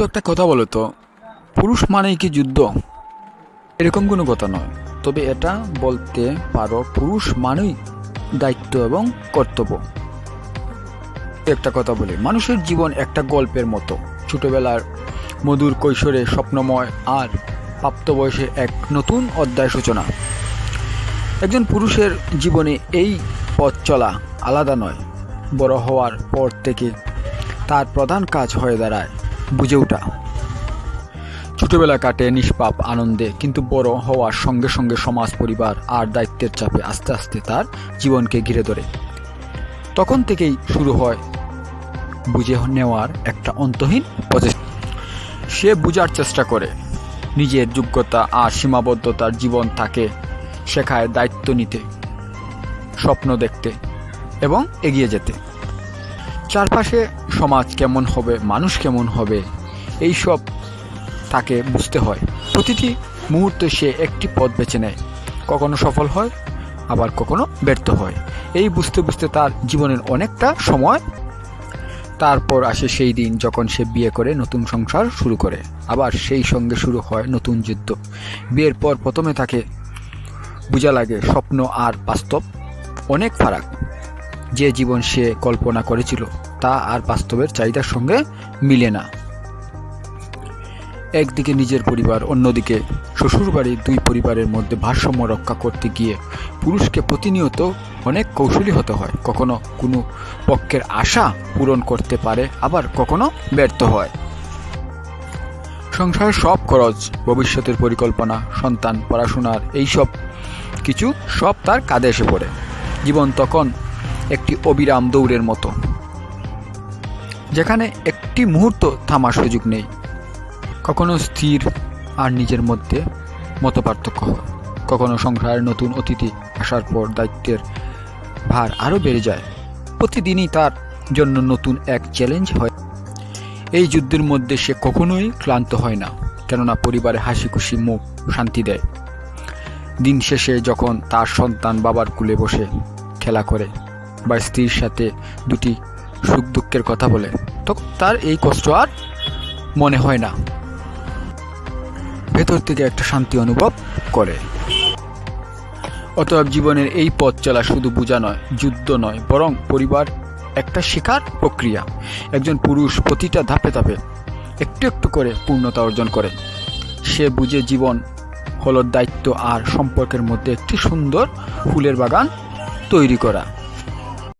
তো একটা কথা বলো তো, পুরুষ মানেই কি যুদ্ধ? এরকম কোনো কথা নয়। তবে এটা বলতে পারো পুরুষ মানেই দায়িত্ব এবং কর্তব্য। একটা কথা বলি, মানুষের জীবন একটা গল্পের মতো। ছোটবেলার মধুর কৈশোরে স্বপ্নময় আর প্রাপ্তবয়সে এক নতুন অধ্যায় সূচনা। একজন পুরুষের জীবনে এই পথ চলা আলাদা নয়, বড় হওয়ার পর থেকে তার প্রধান কাজ হয়ে দাঁড়ায়। বুঝে ওঠা। ছোটবেলা কাটে নিষ্পাপ আনন্দে, কিন্তু বড় হওয়ার সঙ্গে সঙ্গে সমাজ পরিবার আর দায়িত্বের চাপে আস্তে আস্তে তার জীবনকে ঘিরে ধরে। তখন থেকেই শুরু হয় বুঝে নেওয়ার একটা অন্তহীন প্রচেষ্টা। সে বুঝার চেষ্টা করে, নিজের যোগ্যতা আর সীমাবদ্ধতার জীবন তাকে শেখায় দায়িত্ব নিতে, স্বপ্ন দেখতে এবং এগিয়ে যেতে। চারপাশে সমাজ কেমন হবে, মানুষ কেমন হবে এই সব তাকে বুঝতে হয়। প্রতিটি মুহূর্তে সে একটি পথ বেছে নেয়। কখনো সফল হয়, আবার কখনো ব্যর্থ হয়। এই বুঝতে বুঝতে তার জীবনের অনেকটা সময় তারপর আসে সেই দিন যখন সে বিয়ে করে, নতুন সংসার শুরু করে। আবার সেই সঙ্গে শুরু হয় নতুন যুদ্ধ। বিয়ের পর প্রথমে তাকে বোঝা লাগে, স্বপ্ন আর বাস্তব অনেক ফারাক। যে জীবন সে কল্পনা করেছিল, তা আর বাস্তবের চাহিদার সঙ্গে মিলে না। একদিকে নিজের পরিবার, অন্যদিকে শ্বশুরবাড়ির দুই পরিবারের মধ্যে ভারসাম্য রক্ষা করতে গিয়ে পুরুষকে প্রতিনিয়ত অনেক কৌশলী হতে হয়। কখনো কোনো পক্ষের আশা পূরণ করতে পারে, আবার কখনো ব্যর্থ হয়। সংসারের সব খরচ, ভবিষ্যতের পরিকল্পনা, সন্তান, পড়াশোনার এইসব কিছু সব তার কাঁধে এসে পড়ে। জীবন তখন একটি অবিরাম দৌড়ের মতো। যেখানে একটি মুহূর্ত থামার সুযোগ নেই। কখনো স্থির আর নিজের মধ্যে মত পার্থক্য হয় কখনো সংসারের নতুন অতিথি আসার পর দায়িত্বের ভার আরও বেড়ে যায়। প্রতিদিনই তার জন্য নতুন এক চ্যালেঞ্জ হয়। এই যুদ্ধের মধ্যে সে কখনোই ক্লান্ত হয় না, কেননা পরিবারে হাসি খুশি মুখ শান্তি দেয়। দিন শেষে যখন তার সন্তান বাবার কুলে বসে খেলা করে বা স্ত্রীর সাথে দুটি সুখ দুঃখের কথা বলে তখন তার এই কষ্ট আর মনে হয় না। ভেতর থেকে একটা শান্তি অনুভব করে। অতএব জীবনের এই পথ চলা শুধু বোঝা নয়, যুদ্ধ নয়, বরং পরিবার একটা শিকার প্রক্রিয়া। একজন পুরুষ প্রতিটা ধাপে ধাপে একটু একটু করে পূর্ণতা অর্জন করে। সে বুঝে জীবন হলো দায়িত্ব আর সম্পর্কের মধ্যে একটি সুন্দর ফুলের বাগান তৈরি করা।